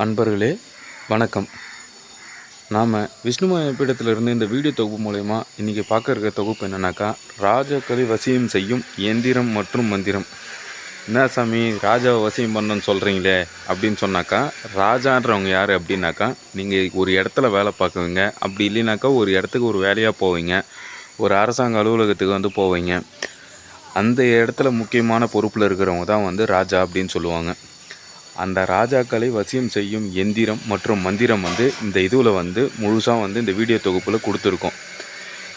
அன்பர்களே வணக்கம். நாம் விஷ்ணுமய பீடத்திலிருந்து இந்த வீடியோ தொகுப்பு மூலயமா இன்றைக்கி பார்க்க இருக்கிற தொகுப்பு என்னென்னாக்கா ராஜாக்களை வசியம் செய்யும் எந்திரம் மற்றும் மந்திரம். என்ன சாமி ராஜாவை வசியம் பண்ணணும்னு சொல்கிறீங்களே அப்படின்னு சொன்னாக்கா ராஜான்றவங்க யார் அப்படின்னாக்கா நீங்கள் ஒரு இடத்துல வேலை பார்க்குவீங்க. அப்படி இல்லைனாக்கா ஒரு இடத்துக்கு ஒரு வேலையாக போவீங்க. ஒரு அரசாங்க அலுவலகத்துக்கு வந்து போவீங்க. அந்த இடத்துல முக்கியமான பொறுப்பில் இருக்கிறவங்க தான் வந்து ராஜா அப்படின்னு சொல்லுவாங்க. அந்த ராஜாக்களை வசியம் செய்யும் எந்திரம் மற்றும் மந்திரம் வந்து இந்த இதுவில் வந்து முழுசாக வந்து இந்த வீடியோ தொகுப்பில் கொடுத்துருக்கோம்.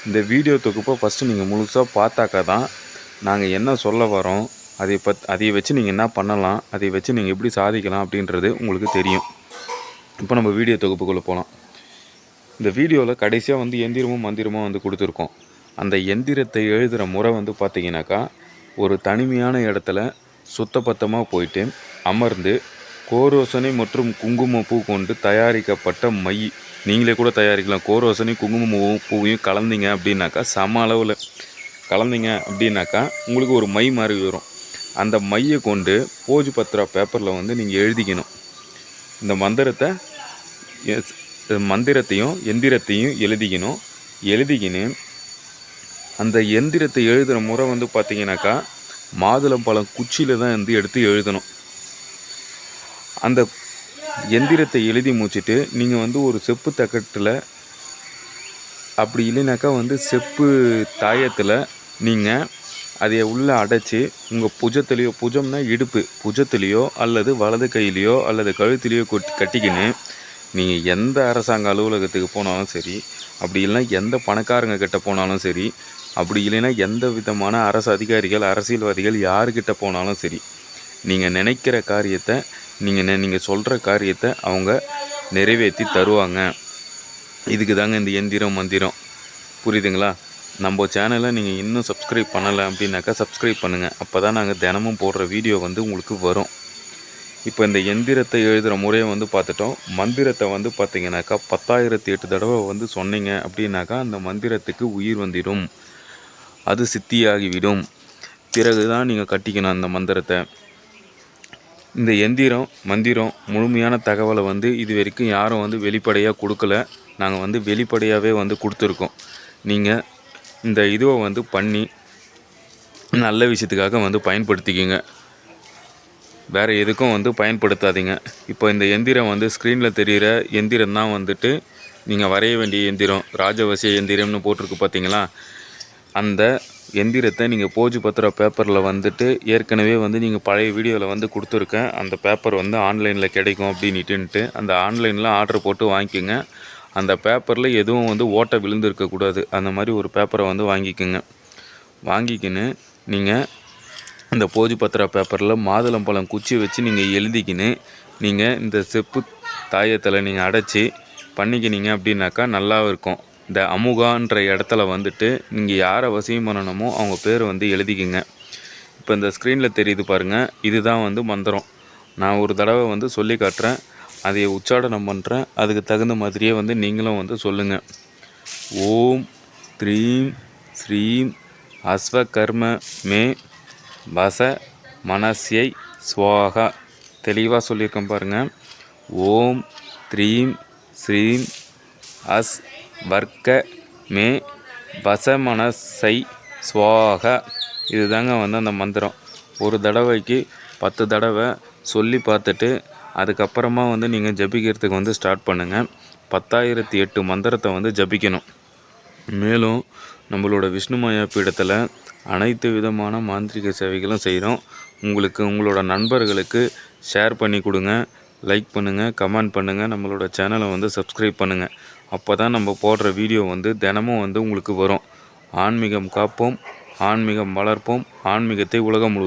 இந்த வீடியோ தொகுப்பை ஃபஸ்ட்டு நீங்கள் முழுசாக பார்த்தாக்கா தான் நாங்கள் என்ன சொல்ல வரோம் அதை பத் அதை வச்சு நீங்கள் என்ன பண்ணலாம் அதை வச்சு நீங்கள் எப்படி சாதிக்கலாம் அப்படின்றது உங்களுக்கு தெரியும். இப்போ நம்ம வீடியோ தொகுப்புக்குள்ளே போகலாம் இந்த வீடியோவில் கடைசியாக வந்து எந்திரமும் மந்திரமும் வந்து கொடுத்துருக்கோம். அந்த எந்திரத்தை எழுதுகிற முறை வந்து பார்த்திங்கனாக்கா ஒரு தனிமையான இடத்துல சுத்தபத்தமாக போயிட்டு அமர்ந்து கோரோசனை மற்றும் குங்குமப்பூ கொண்டு தயாரிக்கப்பட்ட மை நீங்களே கூட தயாரிக்கலாம். கோரோசனை குங்குமப்பூவும் பூவையும் கலந்தீங்க அப்படின்னாக்கா சம அளவில் கலந்தீங்க அப்படின்னாக்கா உங்களுக்கு ஒரு மை மாதிரி வரும். அந்த மையை கொண்டு போஜு பத்திரா பேப்பரில் வந்து நீங்கள் எழுதிக்கணும். இந்த மந்திரத்தை மந்திரத்தையும் எந்திரத்தையும் எழுதிக்கணும். எழுதிக்கின்னு அந்த எந்திரத்தை எழுதுகிற முறை வந்து பார்த்தீங்கன்னாக்கா மாதுளம்பழம் குச்சியில் தான் வந்து எடுத்து எழுதணும். அந்த எந்திரத்தை எழுதி முடிச்சிட்டு நீங்கள் வந்து ஒரு செப்பு தக்கட்டில் அப்படி இல்லைனாக்கா வந்து செப்பு தாயத்தில் நீங்கள் அதை உள்ளே அடைச்சி உங்கள் புஜத்துலேயோ புஜம்னா இடுப்பு புஜத்துலேயோ அல்லது வலது கையிலையோ அல்லது கழுத்துலேயோ கொட்டி கட்டிக்கின்னு நீங்கள் எந்த அரசாங்க அலுவலகத்துக்கு போனாலும் சரி அப்படி இல்லைன்னா எந்த பணக்காரங்க கிட்ட போனாலும் சரி அப்படி இல்லைன்னா எந்த விதமான அரசு அதிகாரிகள் அரசியல்வாதிகள் யாருக்கிட்ட போனாலும் சரி நீங்கள் நினைக்கிற காரியத்தை நீங்கள் நீங்கள் சொல்கிற காரியத்தை அவங்க நிறைவேற்றி தருவாங்க. இதுக்கு தாங்க இந்த எந்திரம் மந்திரம். புரியுதுங்களா? நம்ம சேனலை நீங்கள் இன்னும் சப்ஸ்கிரைப் பண்ணலை அப்படின்னாக்கா சப்ஸ்கிரைப் பண்ணுங்கள் அப்போ தான் நாங்கள் தினமும் போடுற வீடியோ வந்து உங்களுக்கு வரும். இப்போ இந்த எந்திரத்தை எழுதுகிற முறையை வந்து பார்த்துட்டோம். மந்திரத்தை வந்து பார்த்தீங்கன்னாக்கா பத்தாயிரத்தி எட்டு தடவை வந்து சொன்னீங்க அப்படின்னாக்கா அந்த மந்திரத்துக்கு உயிர் வந்துடும் அது சித்தியாகிவிடும். பிறகு தான் நீங்கள் கட்டிக்கணும் அந்த மந்திரத்தை. இந்த எந்திரம் மந்திரம் முழுமையான தகவலை வந்து இது வரைக்கும் யாரும் வந்து வெளிப்படையாக கொடுக்கல. நாங்கள் வந்து வெளிப்படையாகவே வந்து கொடுத்துருக்கோம். நீங்கள் இந்த இதுவை வந்து பண்ணி நல்ல விஷயத்துக்காக வந்து பயன்படுத்திக்கிங்க. வேறு எதுக்கும் வந்து பயன்படுத்தாதீங்க. இப்போ இந்த எந்திரம் வந்து ஸ்க்ரீனில் தெரிகிற எந்திரம் தான் வந்துட்டு நீங்கள் வரைய வேண்டிய எந்திரம் ராஜவசிய எந்திரம்னு போட்டிருக்கு பார்த்தீங்களா அந்த எந்திரத்தை நீங்கள் போஜி பத்திர பேப்பரில் வந்துட்டு ஏற்கனவே வந்து நீங்கள் பழைய வீடியோவில் வந்து கொடுத்துருக்கேன். அந்த பேப்பர் வந்து ஆன்லைனில் கிடைக்கும் அப்படின்னுட்டுன்ட்டு அந்த ஆன்லைனில் ஆர்டர் போட்டு வாங்கிக்கோங்க. அந்த பேப்பரில் எதுவும் வந்து ஓட்டை விழுந்திருக்கக்கூடாது அந்த மாதிரி ஒரு பேப்பரை வந்து வாங்கிக்கோங்க. வாங்கிக்கின்னு நீங்கள் இந்த போஜி பத்திர பேப்பரில் மாதுளம்பழம் குச்சி வச்சு நீங்கள் எழுதிக்கின்னு நீங்கள் இந்த செப்பு தாயத்தில் நீங்கள் அடைச்சி பண்ணிக்கினீங்க அப்படின்னாக்கா நல்லா இருக்கும். இந்த அமுகான்ற இடத்துல வந்துட்டு நீங்கள் யாரை வசியம் பண்ணணுமோ அவங்க பேர் வந்து எழுதிக்கிங்க. இப்போ இந்த ஸ்க்ரீனில் தெரியுது பாருங்கள் இதுதான் வந்து மந்திரம். நான் ஒரு தடவை வந்து சொல்லி காட்டுறேன். அதை உச்சாடனம் பண்ணுறேன் அதுக்கு தகுந்த மாதிரியே வந்து நீங்களும் வந்து சொல்லுங்கள் ஓம் த்ரீம் ஸ்ரீம் அஸ்வகர்ம மே வச மனசியை ஸ்வாகா தெளிவாக சொல்லியிருக்கேன் பாருங்கள் ஓம் த்ரீம் ஸ்ரீம் அஸ் வர்க்க மே வசமனசை சுவாக. இதுதாங்க வந்து அந்த மந்திரம். ஒரு தடவைக்கு பத்து தடவை சொல்லி பார்த்துட்டு அதுக்கப்புறமா வந்து நீங்கள் ஜபிக்கிறதுக்கு வந்து ஸ்டார்ட் பண்ணுங்கள் பத்தாயிரத்தி எட்டு மந்திரத்தை வந்து ஜபிக்கணும். மேலும் நம்மளோட விஷ்ணுமயா பீடத்தில் அனைத்து விதமான மாந்திரிக சேவைகளும் செய்கிறோம் உங்களுக்கு உங்களோட நண்பர்களுக்கு ஷேர் பண்ணி கொடுங்க. லைக் பண்ணுங்கள் கமெண்ட் பண்ணுங்கள் நம்மளோட சேனலை வந்து சப்ஸ்கிரைப் பண்ணுங்கள் அப்போ தான் நம்ம போடுற வீடியோ வந்து தினமும் வந்து உங்களுக்கு வரும். ஆன்மீகம் காப்போம் ஆன்மீகம் வளர்ப்போம் ஆன்மீகத்தை உலகம் முழு